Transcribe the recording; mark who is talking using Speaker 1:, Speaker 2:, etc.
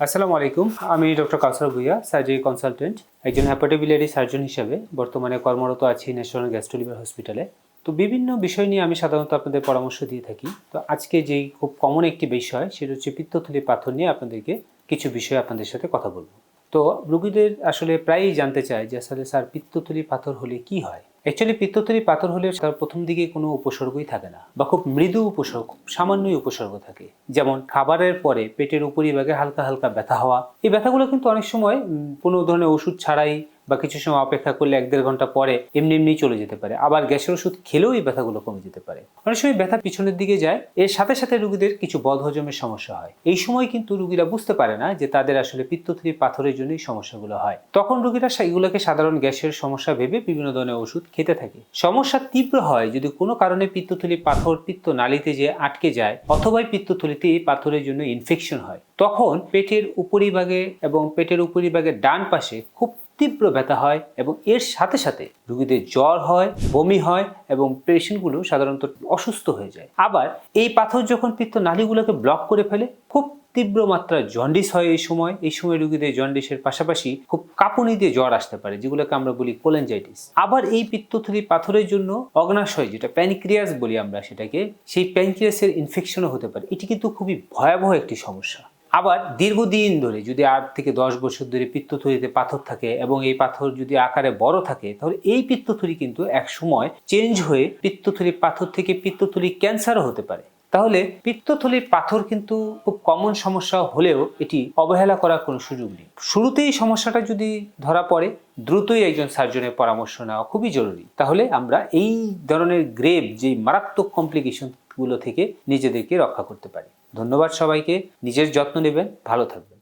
Speaker 1: আসসালামু আলাইকুম, আমি doctor Kausar Bhuiyan surgery consultant একজন হ্যাপাটোবিলারি সার্জন হিসেবে বর্তমানে কর্মরত আছি ন্যাশনাল গ্যাস্ট্রোলিভার হসপিটালে তো বিভিন্ন বিষয় নিয়ে আমি সাধারণত আপনাদের পরামর্শ দিয়ে থাকি। তো আজকে যেই খুব কমন একটি বিষয়, সেটা হচ্ছে পিত্তথলি পাথর নিয়ে আপনাদেরকে কিছু বিষয় আপনাদের সাথে কথা বলব। তো রুগীদের আসলে প্রায়ই জানতে চায় যে আসলে স্যার, পিত্তথলি পাথর হলে কি হয়? অ্যাকচুয়ালি পিত্তথলি পাথর হলে তার প্রথম দিকে কোনো উপসর্গই থাকে না, বা খুব মৃদু উপসর্গ সামান্যই উপসর্গ থাকে। যেমন খাবারের পরে পেটের উপরিভাগে হালকা হালকা ব্যথা হওয়া। এই ব্যথাগুলো কিন্তু অনেক সময় কোনো ধরনের ওষুধ ছাড়াই বা কিছু সময় অপেক্ষা করলে এক দেড় ঘণ্টা পরে এমনি এমনি চলে যেতে পারে। আবার গ্যাসের ওষুধ খেলেও এই ব্যথাগুলো কমে যেতে পারে। অনেক সময় ব্যথা পিছনের দিকে যায়, এর সাথে সাথে রুগীদের কিছু বদহজমের সমস্যা হয়। এই সময় কিন্তু রুগীরা বুঝতে পারে না যে তাদের আসলে পিত্তথলি পাথরের জন্যই সমস্যাগুলো হয়। তখন রুগীরা এগুলোকে সাধারণ গ্যাসের সমস্যা ভেবে বিভিন্ন ধরনের ওষুধ খেতে থাকে। সমস্যা তীব্র হয় যদি কোনো কারণে পিত্তথলি পাথর পিত্ত নালিতে যে আটকে যায় অথবা এই পিত্তথলিতে এই পাথরের জন্য ইনফেকশন হয়, তখন পেটের উপরিভাগে এবং পেটের উপরিভাগে ডান পাশে খুব তীব্র ব্যথা হয় এবং এর সাথে সাথে রুগীদের জ্বর হয়, বমি হয় এবং পেশেন্টগুলো সাধারণত অসুস্থ হয়ে যায়। আবার এই পাথর যখন পিত্ত নালীগুলোকে ব্লক করে ফেলে, খুব তীব্র মাত্রায় জন্ডিস হয় এই সময়। এই সময় রুগীদের জন্ডিসের পাশাপাশি খুব কাঁপুনি দিয়ে জ্বর আসতে পারে, যেগুলোকে আমরা বলি কোলেনজাইটিস আবার এই পিত্তথলি পাথরের জন্য অগ্নাশয়, যেটা প্যানক্রিয়াস বলি আমরা সেটাকে, সেই প্যানক্রিয়াসের ইনফেকশনও হতে পারে। এটি কিন্তু খুবই ভয়াবহ একটি সমস্যা। আবার দীর্ঘদিন ধরে যদি আট থেকে দশ বছর ধরে পিত্তথলিতে পাথর থাকে এবং এই পাথর যদি আকারে বড় থাকে, তাহলে এই পিত্তথলি কিন্তু এক সময় চেঞ্জ হয়ে পিত্তথলি পাথর থেকে পিত্তথলি ক্যান্সারও হতে পারে। তাহলে পিত্তথলির পাথর কিন্তু খুব কমন সমস্যা হলেও এটি অবহেলা করার কোনো সুযোগ নেই। শুরুতেই সমস্যাটা যদি ধরা পড়ে, দ্রুতই একজন সার্জনের পরামর্শ নেওয়া খুবই জরুরি। তাহলে আমরা এই ধরনের গ্রেভ যে মারাত্মক কমপ্লিকেশনগুলো থেকে নিজেদেরকে রক্ষা করতে পারি। ধন্যবাদ সবাইকে। নিজের যত্ন নেবেন। ভালো থাকবেন।